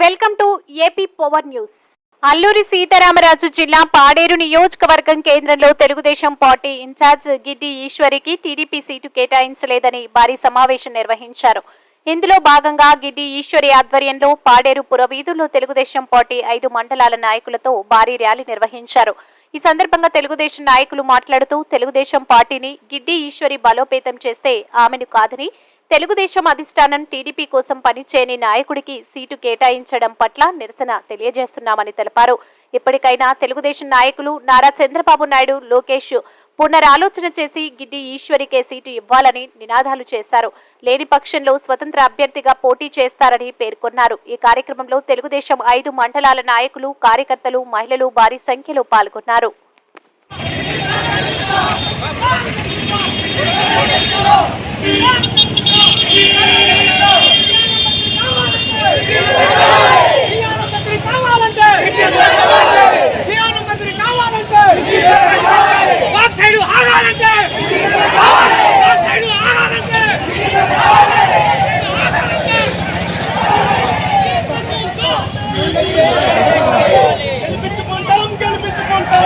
Welcome to AP power news. Alluri Sitaramaraju జిల్లా పాడేరు నియోజకవర్గం కేంద్రంలో తెలుగుదేశం పార్టీ ఇన్ఛార్జ్ గిడ్డి ఈశ్వరికి టీడీపీ సీటు కేటాయించలేదని భారీ సమావేశం నిర్వహించారు. ఇందులో భాగంగా గిడ్డి ఈశ్వరి ఆధ్వర్యంలో పాడేరు పురవీధుల్లో తెలుగుదేశం పార్టీ ఐదు మండలాల నాయకులతో భారీ ర్యాలీ నిర్వహించారు. ఈ సందర్భంగా తెలుగుదేశం నాయకులు మాట్లాడుతూ తెలుగుదేశం పార్టీని గిడ్డి ఈశ్వరి బలోపేతం చేస్తే ఆమెను కాదని తెలుగుదేశం అధిష్టానం టీడీపీ కోసం పనిచేయని నాయకుడికి సీటు కేటాయించడం పట్ల నిరసన తెలియజేస్తున్నామని తెలిపారు. ఇప్పటికైనా తెలుగుదేశం నాయకులు నారా చంద్రబాబు నాయుడు లోకేష్ పునరాలోచన చేసి గిడ్డి ఈశ్వరికే సీటు ఇవ్వాలని నినాదాలు చేశారు. లేని పక్షంలో స్వతంత్ర అభ్యర్థిగా పోటీ చేస్తారని పేర్కొన్నారు. ఈ కార్యక్రమంలో తెలుగుదేశం ఐదు మండలాల నాయకులు కార్యకర్తలు మహిళలు భారీ సంఖ్యలో పాల్గొన్నారు. గెలిపించుకుంటాం గెలిపించుకుంటాం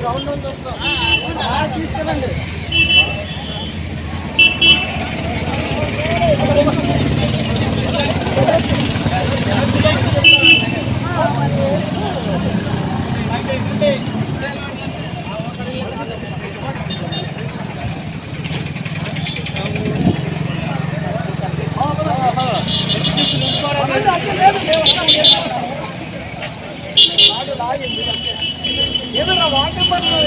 గ్రౌండ్ నుంచి వస్తాం తీసుకెళ్ళండి